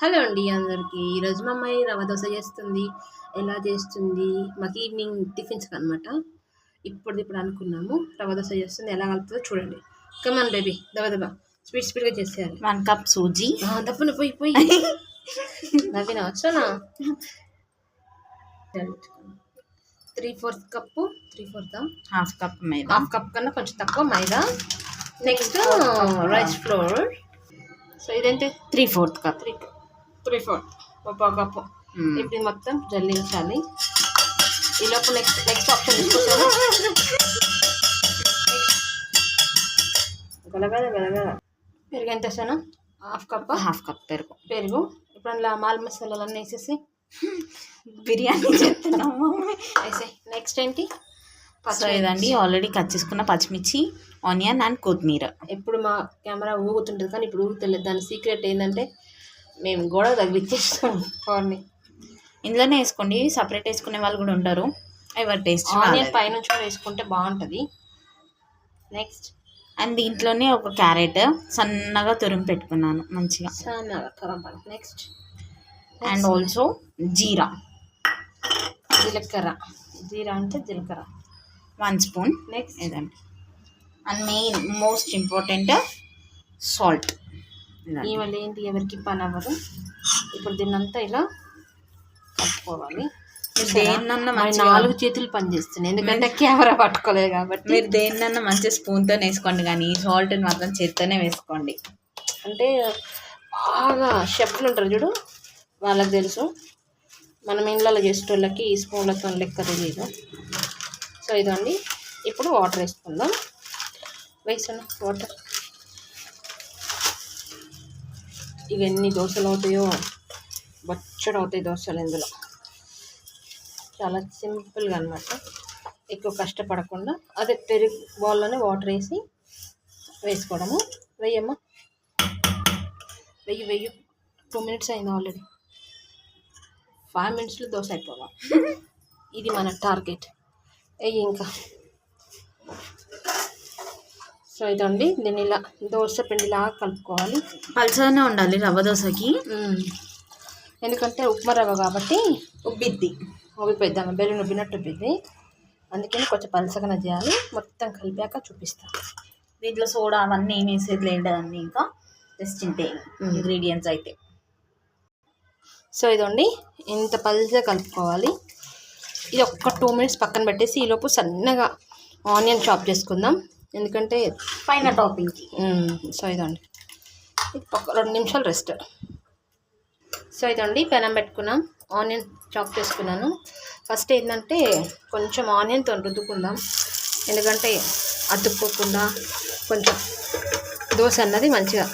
Hello అండి అందరికీ. ఈరోజు మా అమ్మాయి రవ్వ దోశ చేస్తుంది. ఎలా చేస్తుంది? మాకు ఈవినింగ్ టిఫిన్స్ అనమాట ఇప్పుడు ఇప్పుడు అనుకున్నాము. రవ్వ దోశ చేస్తుంది. ఎలా కలుపుతుందో చూడండి. కమాన్ బేబీ దవ దబా స్పీడ్ స్పీడ్గా చేసేయాలి. వన్ కప్ సూజీ దప్పున పోయి పోయి. నవ్విన వచ్చానా three fourth cup three fourth half cup maida. Half cup కన్నా కొంచెం తక్కువ maida. Next rice flour so ఇదేంటి? Three fourth cup three three fourth ఒక కప్పు ఇప్పుడు ఇది మొత్తం జల్లించాలి ఈ లోపు నెక్స్ట్ నెక్స్ట్ ఆప్షన్ తీసుకొస్తాను గలగల గలగల పెరుగు ఎంత వేసాను హాఫ్ కప్ హాఫ్ కప్ పెరుగు. పెరుగు. ఇప్పుడు అందులో మాల్ మసాలాలు అన్నీ వేసేసి. బిర్యానీ చేస్తున్నాము వేసాయి. నెక్స్ట్ ఏంటి? సో ఇదండి ఆల్రెడీ కట్ చేసుకున్న పచ్చిమిర్చి ఆనియన్ అండ్ కొత్తిమీర. ఎప్పుడు మా కెమెరా ఊగుతుంటుంది కానీ ఇప్పుడు ఊగుతలేదు. దాని సీక్రెట్ ఏంటంటే మేము గోడ తగిలిచ్చేస్తాం. పవర్ని ఇందులోనే వేసుకోండి. సపరేట్ వేసుకునే వాళ్ళు కూడా ఉంటారు. ఎవరి టేస్ట్ ఆనియన్ పైనుంచి కూడా వేసుకుంటే బాగుంటుంది. నెక్స్ట్ అండ్ దీంట్లోనే ఒక క్యారెట్ సన్నగా తురిమి పెట్టుకున్నాను మంచిగా. సన్నగా కరంపాలి నెక్స్ట్ అండ్ ఆల్సో జీరా. జీలకర్ర. జీరా అంటే జీలకర్ర. వన్ స్పూన్ నెక్స్ట్ ఇదండి and main most important salt ఈ మళ్ళీ ఏంటి? ఎవరికి పని అవ్వదు. ఇప్పుడు దీన్నంతా ఇలా మీరు దేన్నన్నా నాలుగు చేతులు పని చేస్తున్నాయి ఎందుకంటే కెమెరా పట్టుకోలేదు కాబట్టి. మీరు దేన్నన్నా మంచిగా స్పూన్తో వేసుకోండి కానీ ఈ సాల్ట్ని మాత్రం చేత్తోనే వేసుకోండి. అంటే బాగా షెఫ్లు ఉంటారు చూడు వాళ్ళకి తెలుసు. మనం ఇండ్లలో చేసేటోళ్ళకి ఈ స్పూన్లతో లెక్క తెలియదు సో ఇదండి ఇప్పుడు వాటర్ వేసుకుందాం. వేసాను వాటర్ ఇక ఎన్ని దోశలు అవుతాయో? బచ్చడు అవుతాయి దోశలు ఇందులో. చాలా సింపుల్గా అనమాట ఎక్కువ కష్టపడకుండా అదే పెరుగు బౌల్లోనే వాటర్ వేసి వేసుకోవడము. వెయ్యమ్మా వెయ్యి వెయ్యి టూ మినిట్స్ అయింది ఆల్రెడీ. ఫైవ్ మినిట్స్లో దోశ అయిపోవాలి ఇది మన టార్గెట్. వెయ్యి ఇంకా. సో ఇదండి. దీన్ని ఇలా దోశ పిండిలాగా కలుపుకోవాలి. పల్చగానే ఉండాలి రవ్వ దోశకి. ఎందుకంటే ఉప్మా రవ్వ కాబట్టి ఉబ్బిద్ది. ఉబ్బిపోయిద్దాం. బెలూన్ ఉబ్బినట్టు ఉబ్బిద్ది. అందుకని కొంచెం పలసగానే చేయాలి. మొత్తం కలిపాక చూపిస్తాను దీంట్లో సోడా అవన్నీ ఏమి వేసేది లేదండి ఇంకా జస్ట్ ఇంతే ఇంగ్రీడియంట్స్ అయితే. సో ఇదండి. ఇంత పల్చగా కలుపుకోవాలి. ఇది ఒక్క టూ మినిట్స్ పక్కన పెట్టేసి ఈలోపు సన్నగా ఆనియన్ చాప్ చేసుకుందాం. ఎందుకంటే పైన టాపింగ్కి మ్మ్, సో ఇదండి. ఇది పక్క రెండు నిమిషాలు రెస్ట్. సో ఇదండి పెనం పెట్టుకున్నాం. ఆనియన్ చాప్ చేసుకున్నాను. ఫస్ట్ ఏంటంటే కొంచెం ఆనియన్తో రుద్దుకుందాం. ఎందుకంటే అతుక్కోకుండా కొంచెం దోశ అన్నది మంచిగా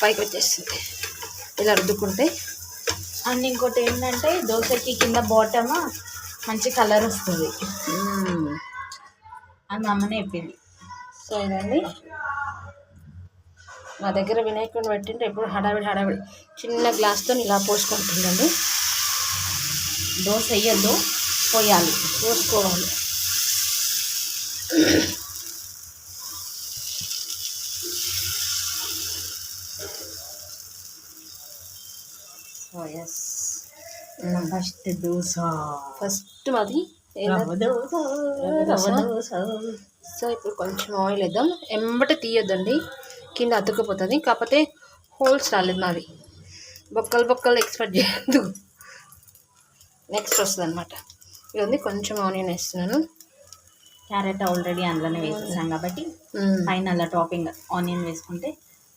పైకి వచ్చేస్తుంది. ఇలా రుద్దుకుంటే అండ్ ఇంకోటి ఏంటంటే దోశకి కింద బాటమ్ మంచి కలర్ వస్తుంది. అని మా అమ్మనే చెప్పింది. సో ఇదండి మా దగ్గర వినాయకుడిని పెట్టింటే ఎప్పుడు హడావిడి హడావిడి. చిన్న గ్లాస్తో ఇలా పోసుకుంటుందండి. దోశ వేయద్దు పోయాలి పోసుకోవాలి. ఎస్. ఫస్ట్ దోశ ఫస్ట్ మాది దోశ సో ఇప్పుడు కొంచెం ఆయిల్ వేద్దాం. ఎంబట తీయొద్దండి. కింద అతుక్కుపోతుంది. కాకపోతే హోల్స్ రాలేదు మాది బొక్కలు బొక్కలు ఎక్స్పెక్ట్ చేయొద్దు. నెక్స్ట్ వస్తుంది అనమాట ఇది కొంచెం ఆనియన్ వేస్తున్నాను. క్యారెట్ ఆల్రెడీ అందులోనే వేసేసాం కాబట్టి. పైన అలా టాపింగ్ ఆనియన్ వేసుకుంటే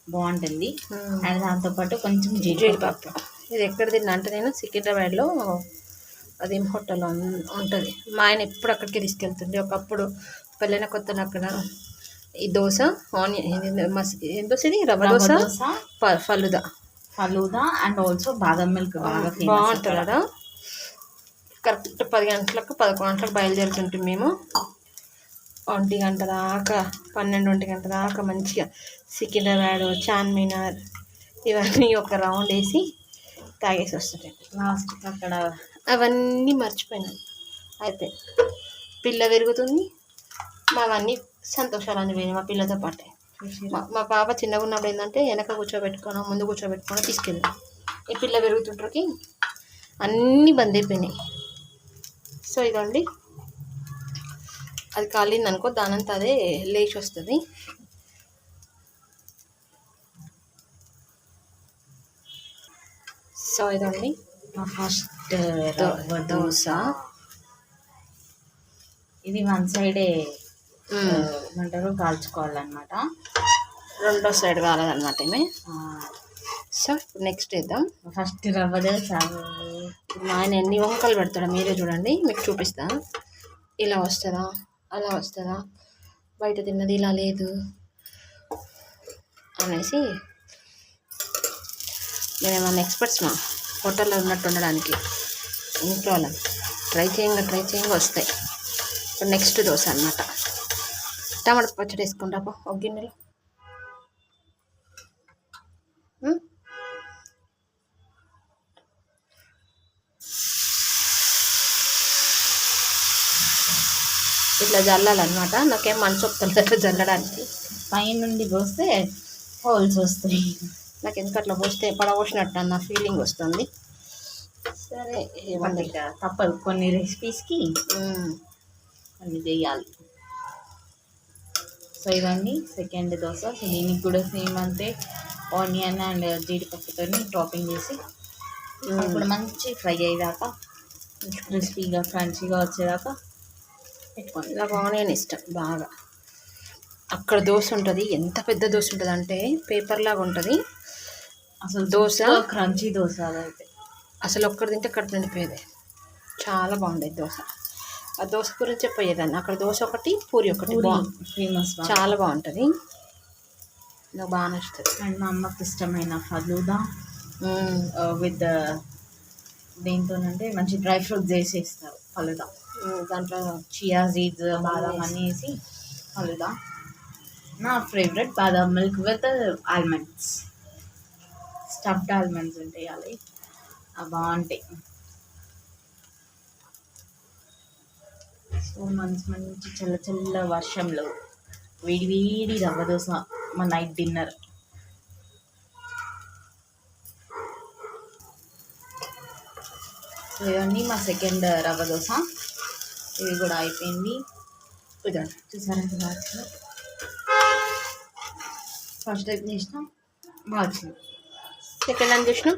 బాగుంటుంది. మ్మ్. అండ్ దాంతోపాటు కొంచెం జీడిపప్పు. జీడిపప్పు. ఇది ఎక్కడ తిన్నా అంటే నేను సికింద్రాబాద్లో అదేం హోటల్ ఉంటుంది. మా ఆయన ఎప్పుడు అక్కడికి తీసుకెళ్తుండే. ఒకప్పుడు పెళ్ళైన కొత్తలో అక్కడ ఈ దోశ ఆనియన్ ఏం దోశ ఇది? Rava dosa? Falooda falooda and also badam milk బాగా బాగుంటుంది. కదా కరెక్ట్ పది గంటలకు పదకొండు గంటలకు బయలుదేరుతుంటాం మేము. ఒంటి గంట దాకా పన్నెండు ఒంటి గంట దాకా మంచిగా సికింద్రాబాద్ చార్మినార్ ఇవన్నీ ఒక రౌండ్ వేసి తాగేసి వస్తుంటాయి లాస్ట్ అక్కడ. అవన్నీ మర్చిపోయినాను. అయితే పిల్ల పెరుగుతుంది మావన్నీ సంతోషాలు పోయినాయి మా పిల్లతో పాటే. మా పాప చిన్నగా ఉన్నప్పుడు ఏంటంటే వెనక కూర్చోబెట్టుకోను ముందు కూర్చోబెట్టుకోను తీసుకెళ్ళి ఈ పిల్ల పెరుగుతుంటారుకి అన్నీ బంద్ అయిపోయినాయి. సో ఇదండి అది కాలింది అనుకో దానంతా అదే లేచి వస్తుంది. సో ఇదండి ఫస్ట్ దోశ. ఇది వన్ సైడే. ఏమంటారు? కాల్చుకోవాలన్నమాట. రెండో సైడ్ కాలేదన్నమాట ఏమే ఆ, సో నెక్స్ట్ వేద్దాం ఫస్ట్ రవ్వ దోశ మా ఆయన ఎన్ని వంకలు పెడతాడో మీరే చూడండి మీకు చూపిస్తా. ఇలా వస్తుందా? అలా వస్తుందా? బయట తిన్నది ఇలా లేదు అనేసి మేమేమన్నా ఎక్స్పర్ట్స్ మా హోటల్లో ఉన్నట్టు ఉండడానికి. ఇంట్లో ట్రై చేయంగా ట్రై చేయంగా వస్తాయి. ఇప్పుడు నెక్స్ట్ దోశ అనమాట టమాటా పచ్చడి వేసుకుంటా పో, ఒక గిన్నెలో. ఇట్లా జల్లాలన్నమాట. నాకేం మనసు ఒప్పుతలేదు జల్లడానికి. పైనుండి పోస్తే హోల్స్ వస్తాయి. నాకు ఎందుకు అట్లా పోస్తే పడవసినట్టు అన్న ఫీలింగ్ వస్తుంది. సరే ఏమండి తప్పదు. కొన్ని రెసిపీస్కి. కొన్ని చేయాలి. సో ఇవన్నీ సెకండ్ దోశ సో దీనికి కూడా సేమ్ అంతే. ఆనియన్ అండ్ జీడిపప్పుతో టాపింగ్ చేసి ఇప్పుడు మంచి ఫ్రై అయ్యేదాకా క్రిస్పీగా క్రంచీగా వచ్చేదాకా పెట్టుకోండి. నాకు ఆనియన్ ఇష్టం బాగా. అక్కడ దోశ ఉంటుంది. ఎంత పెద్ద దోశ ఉంటుంది అంటే పేపర్ లాగా ఉంటుంది. అసలు దోశ? క్రంచీ దోశ అదైతే. అసలు ఒక్కటి తింటే కడుపు నిండిపోయేది. చాలా బాగుండేది దోశ ఆ దోశ గురించి చెప్పేదాన్ని. అక్కడ దోశ ఒకటి పూరి ఒకటి. ఫేమస్ చాలా బాగుంటుంది. నాకు బాగా నచ్చుతుంది. అండ్ మా అమ్మకి ఇష్టమైన ఫలూదా. విత్ దేంతోనంటే మంచి డ్రై ఫ్రూట్స్ వేసి ఇస్తారు ఫలుదా దాంట్లో చియా సీడ్స్ బాదాం అన్నీ వేసి ఫలుదా. నా favourite badam milk with almonds. Stuffed almonds ఉంటాయి అవి బాగుంటాయి. మంచి మంచి చల్ల చల్ల వర్షంలో వేడి వేడి రవ్వ దోశ మా నైట్ డిన్నర్. ఇవన్నీ మా సెకండ్ రవ్వ దోశ. ఇవి కూడా అయిపోయింది. ఇదండి చూసారా వాచ్ ఫస్ట్ టైం చేసినాం బాగా వచ్చింది. సెకండ్ టైం చేసినాం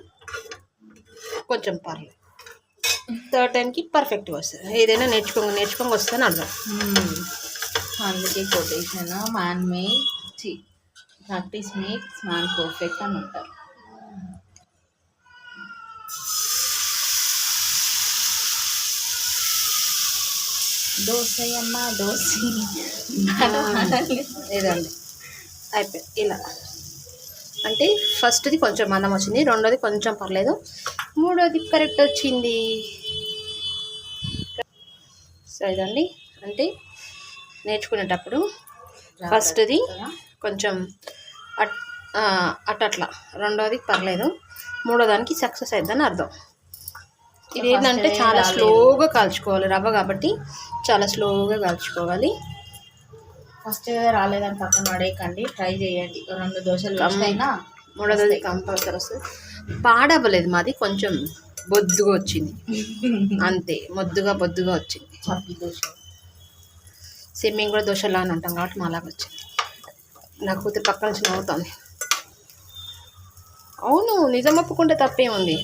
కొంచెం పర్లేదు. థర్డ్ టైంకి పర్ఫెక్ట్గా వస్తుంది. ఏదైనా నేర్చుకోంగా నేర్చుకోంగా వస్తుందని అర్థం. అందుకే కొటేషన్ మ్యాన్ చి ప్రాక్టీస్ మేక్స్ మ్యాన్ పర్ఫెక్ట్ అని అంటారు. దోశ అమ్మ దోశ ఇదండి అయిపోయింది ఇలా. అంటే ఫస్ట్ది కొంచెం మందం వచ్చింది రెండోది కొంచెం పర్లేదు. మూడోది కరెక్ట్ వచ్చింది. సో ఇదండి అంటే నేర్చుకునేటప్పుడు ఫస్ట్ది కొంచెం అట్ ఆ, అట్టట్లా రెండోది పర్లేదు. మూడో దానికి సక్సెస్ అయిద్దని అర్థం. ఇది ఏంటంటే చాలా. స్లోగా కాల్చుకోవాలి రవ్వ కాబట్టి చాలా స్లోగా కాల్చుకోవాలి. ఫస్ట్ రాలేదని పక్కన పడేయకండి ట్రై చేయండి. రెండు దోశలు అయినా మూడోది కంపల్సరీ వస్తుంది. పాడవ్వలేదు మాది కొంచెం బొద్దుగా వచ్చింది. అంతే మొద్దుగా బొద్దుగా వచ్చింది. సేమ్ మేము కూడా దోశలా అని అంటాం కాబట్టి మాలాగా వచ్చింది. నా కూతురు పక్క నుంచి నవ్వుతుంది. అవును నిజం ఒప్పుకుంటే తప్పేముంది?